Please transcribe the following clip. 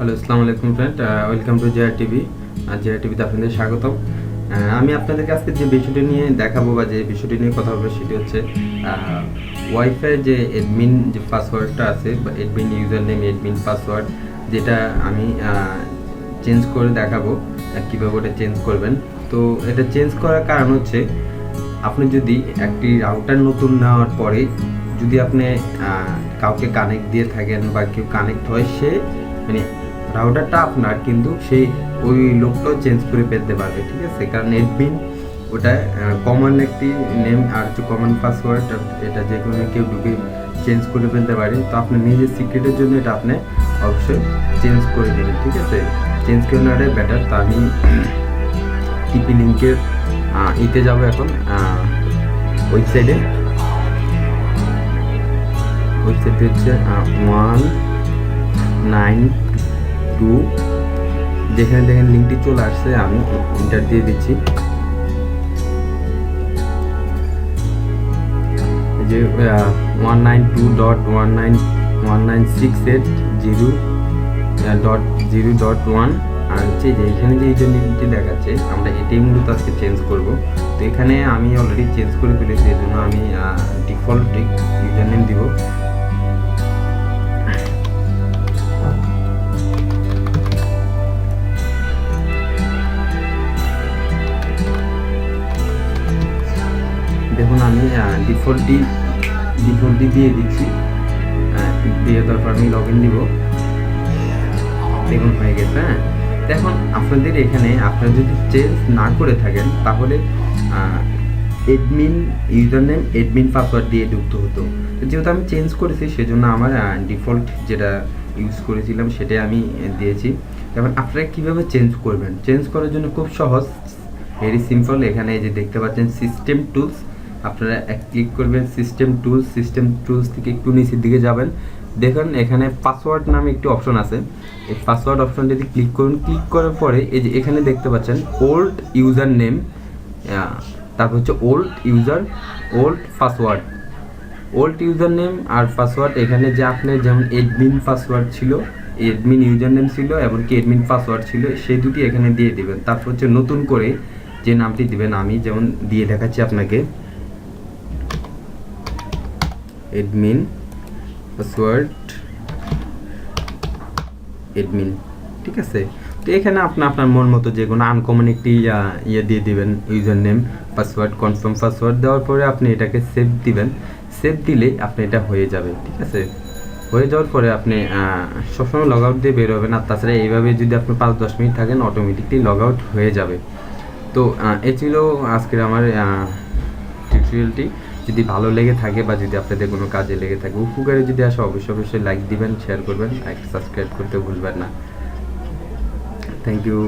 Hello আসসালামু আলাইকুম friend welcome to JR TV R JR টিভিতে আপনাদের স্বাগতম। আহ, আমি আপনাদেরকে আজকে যে বিষয়টি নিয়ে দেখাবো বা যে বিষয়টি নিয়ে কথা বলব সেটি হচ্ছে ওয়াইফাই যে এডমিন যে পাসওয়ার্ডটা আছে বা admin user name admin password যেটা আমি চেঞ্জ করে দেখাবো কীভাবে ওটা চেঞ্জ করবেন। তো এটা চেঞ্জ করার কারণ হচ্ছে আপনি যদি একটি রাউটার নতুন নেওয়ার পরে যদি আপনি কাউকে কানেক্ট দিয়ে থাকেন বা কেউ কানেক্ট হয় সে মানে রাউটারটা আপনার কিন্তু সেই ওই লোকটাও চেঞ্জ করে পেতে পারবে, ঠিক আছে? কারণ এডমিন ওটা কমন একটি নেম আর হচ্ছে কমন পাসওয়ার্ড এটা যে কোনো কেউ ঢুকে চেঞ্জ করে ফেলতে পারে, তো আপনি নিজের সিক্রেটের জন্য এটা আপনি অবশ্যই চেঞ্জ করে দেবেন, ঠিক আছে? চেঞ্জ করে নেওয়াটাই বেটার তো আমি টিপি লিঙ্কের ইতে যাব এখন ওয়েবসাইটে ওয়েবসাইটে হচ্ছে ওয়ান নাইন টু। যেখানে দেখেন লিঙ্কটি চলে আসছে, আমি ইন্টার দিয়ে দিচ্ছি। যে one nine two dot one nine one nine six eight zero dot zero dot one আর হচ্ছে যে এখানে যে ইউজার নেমটি দেখাচ্ছে, আমরা এটাই মূলত আজকে চেঞ্জ করব। তো এখানে আমি অলরেডি চেঞ্জ করে ফেলেছি এই জন্য আমি ডিফল্ট ইউজার নেম দিব। আমি ডিফল্টটি ডিফল্টটি দিয়ে দিচ্ছি। দিয়ে তারপর আমি লগ ইন দিব। দেখুন হয়ে গেছে হ্যাঁ? দেখুন আপনাদের এখানে আপনারা যদি চেঞ্জ না করে থাকেন, তাহলে admin user name admin password দিয়ে ঢুকতে হতো। যেহেতু আমি চেঞ্জ করেছি, সেজন্য আমার ডিফল্ট যেটা ইউজ করেছিলাম, সেটাই আমি দিয়েছি। এবার আপনারা কীভাবে চেঞ্জ করবেন? চেঞ্জ করার জন্য খুব সহজ ভেরি সিম্পল এখানে যে দেখতে পাচ্ছেন সিস্টেম টুলস আপনারা এক ক্লিক করবেন সিস্টেম টুলস সিস্টেম টুলস থেকে একটু নিচের দিকে যাবেন। দেখুন, এখানে পাসওয়ার্ড নামে একটি অপশন আছে। এই পাসওয়ার্ড অপশন যদি ক্লিক করুন। ক্লিক করার পরে এই যে এখানে দেখতে পাচ্ছেন ওল্ড ইউজার নেম তারপর হচ্ছে old user old password old user name আর পাসওয়ার্ড এখানে যে আপনার যেমন এডমিন পাসওয়ার্ড ছিল এডমিন ইউজার নেম ছিল এমনকি এডমিন পাসওয়ার্ড ছিল, সেই দুটি এখানে দিয়ে দিবেন। তারপর হচ্ছে নতুন করে যে নামটি দিবেন, আমি যেমন দিয়ে দেখাচ্ছি আপনাকে। এডমিন পাসওয়ার্ড এডমিন ঠিক আছে? তো এখানে আপনি আপনার মন মতো যে কোনো আনকমন একটি ইয়ে দিয়ে দিবেন user name password confirm password দেওয়ার পরে আপনি এটাকে সেভ দিবেন। সেভ দিলে আপনি এটা হয়ে যাবে, ঠিক আছে? হয়ে যাওয়ার পরে আপনি সবসময় লগ আউট দিয়ে বের হবেন। আর তাছাড়া এইভাবে যদি আপনি পাঁচ, দশ মিনিট থাকেন অটোমেটিকলি লগ আউট হয়ে যাবে। তো এ ছিল আজকের আমার টিউটোরিয়ালটি যদি ভালো লেগে থাকে বা যদি আপনাদের কোনো কাজে লেগে থাকে, উপকারে যদি আসে অবশ্যই অবশ্যই লাইক দিবেন শেয়ার করবেন, আর সাবস্ক্রাইব করতে ভুলবেন না। Thank you